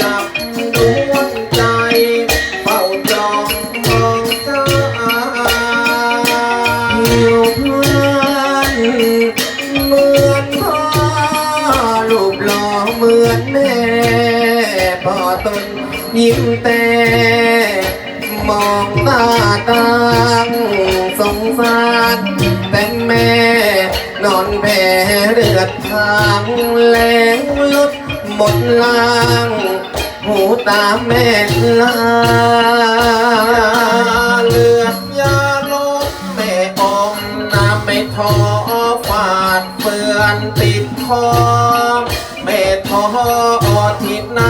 จับดวงใจเฝ้าจองมองเจ้าอยู่เพื่อนเหมือนพ่อรูปหล่อเหมือนแม่พ่อตนยิ้มแต่มองตาตางสงสารแต่แม่นอนแผ่เลือดทางแรงลุด หมดลาง หูตาแม่ลาเลือดยาลมแม่อมน้ำไม่ท้อฝาดเปื้อนติดคอแม่ท้อทิศไหน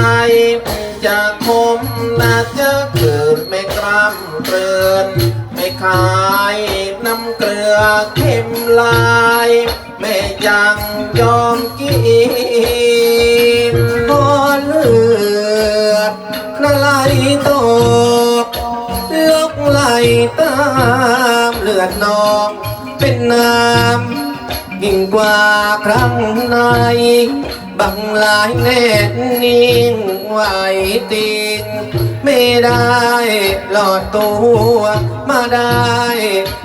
จะคมน่าจะเกิดไม่กล้ำเกินไม่ขายน้ำเกลือเค็มลายแม่ยังยอมกิน ตกลกไหลตามเลือดนอง เป็นน้ำยิ่งกว่าครั้งในบังลายแน่นิ่งไหวติงไม่ได้หลอดตัวมาได้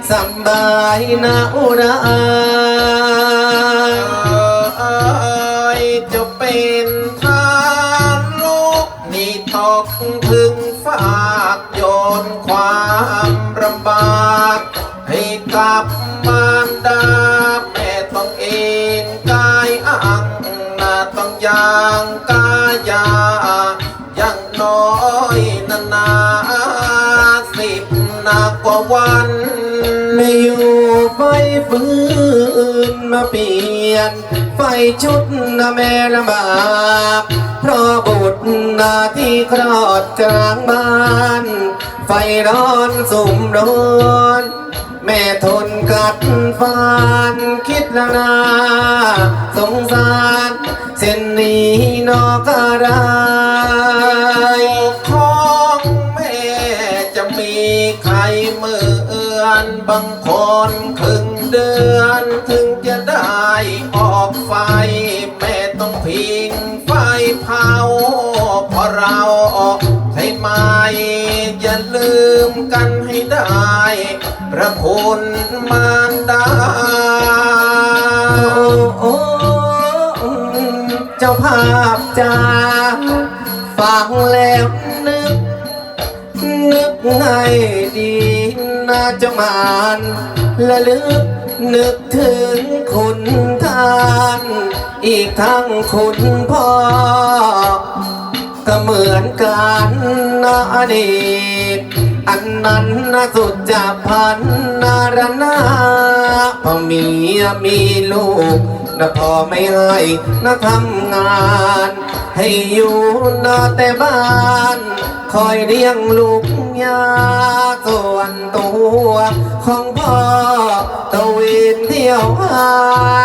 สบายนะอุรา ความลำบากให้กลับมารดาแม่ต้องเองกายอังนาต้องยางกายายังน้อยนานาสิบนากว่าวันไม่อยู่ไฟฟืนมาเปลี่ยน ไฟชุดนะแม่ลำบากเพราะบุตรนาที่คลอดกลางบ้าน ไฟร้อนสุ่มร้อนแม่ทนกัดฟันคิดแล้วนาสงสารเส้นนี้นอกอะไรของแม่จะมีใครเหมือนบางคนครึ่งเดือนถึงจะได้ออกไฟ แม่ต้องพิงไฟเผาเพราะเราใช่ไหมอย่า ลืมกันให้ได้ พระคุณมารดาโอ้เจ้าภาพจ้าฟังแล้วนึก นึกให้ดีนะเจ้ามานและลึกนึกถึงคุณท่าน อีกทั้งคุณพ่อ ก็เหมือนกันนะอดีตอันนั้นนะสุดจะพันนารนาพอมีมีลูกนะพอไม่ให้นะทำงาน ให้อยู่นะแต่บ้าน คอยเลี้ยงลูกยาส่วนตัว ของพ่อตะเวนเที่ยวหา